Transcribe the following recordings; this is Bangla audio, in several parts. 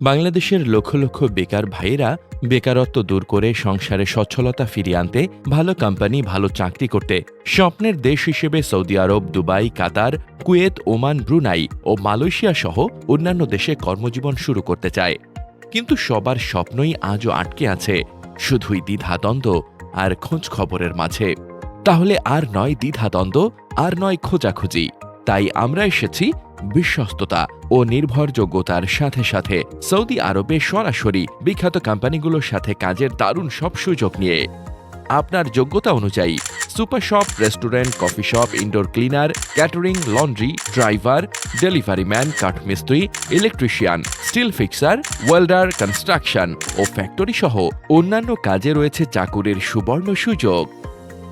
বাংলাদেশের লক্ষ লক্ষ বেকার ভাইয়েরা বেকারত্ব দূর করে সংসারে সচ্ছলতা ফিরিয়ে আনতে, ভালো কোম্পানি ভালো চাকরি করতে। স্বপ্নের দেশ হিসেবে সৌদি আরব, Dubai, Qatar, Kuwait, Oman, Brunei ও মালয়েশিয়া সহ অন্যান্য দেশে কর্মজীবন শুরু করতে চায়। কিন্তু সবার স্বপ্নই আজও আটকে আছে, শুধুই দ্বিধাদ্বন্দ্ব আর খোঁজ খবরের মাঝে। তাহলে আর নয় দ্বিধাদ্বন্দ্ব আর নয় খোঁজাখুঁজি। তাই আমরা এসেছি বিশ্বস্ততা ও নির্ভরযোগ্যতার সাথে সাথে সৌদি আরবে সরাসরি বিখ্যাত কোম্পানিগুলোর সাথে কাজের দারুণ সব সুযোগ নিয়ে। আপনার যোগ্যতা অনুযায়ী super shop, restaurant, coffee shop, indoor cleaner, catering, laundry, driver, delivery man, কাঠমিস্ত্রি, electrician, steel fixer, welder, construction ও ফ্যাক্টরি সহ অন্যান্য কাজে রয়েছে চাকুরির সুবর্ণ সুযোগ।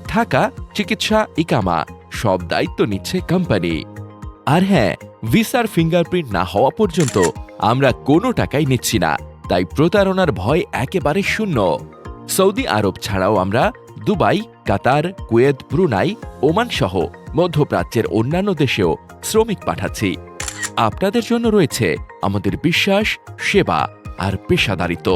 থাকা, চিকিৎসা, ইকামা সব দায়িত্ব নিচ্ছে কোম্পানি। আর হ্যাঁ ভিসার ফিঙ্গারপ্রিন্ট না হওয়া পর্যন্ত আমরা কোনো টাকাই নিচ্ছি না, তাই প্রতারণার ভয় একেবারে শূন্য। সৌদি আরব ছাড়াও আমরা Dubai, Qatar, Kuwait, Brunei, Oman সহ মধ্যপ্রাচ্যের অন্যান্য দেশেও শ্রমিক পাঠাচ্ছি। আপনাদের জন্য রয়েছে আমাদের বিশ্বাস, সেবা আর পেশাদারিত্ব।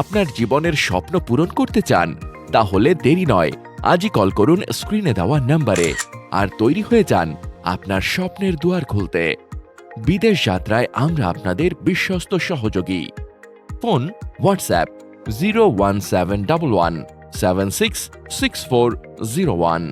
আপনার জীবনের স্বপ্ন পূরণ করতে চান, তাহলে দেরি নয়। আজই কল করুন স্ক্রিনে দেওয়া নাম্বারে। আর তৈরি হয়ে যান আপনার স্বপ্নের দুয়ার খুলতে। বিদেশ যাত্রায় আমরা আপনাদের বিশ্বস্ত সহযোগী। Phone, WhatsApp, zero one seven double one seven six six four zero one.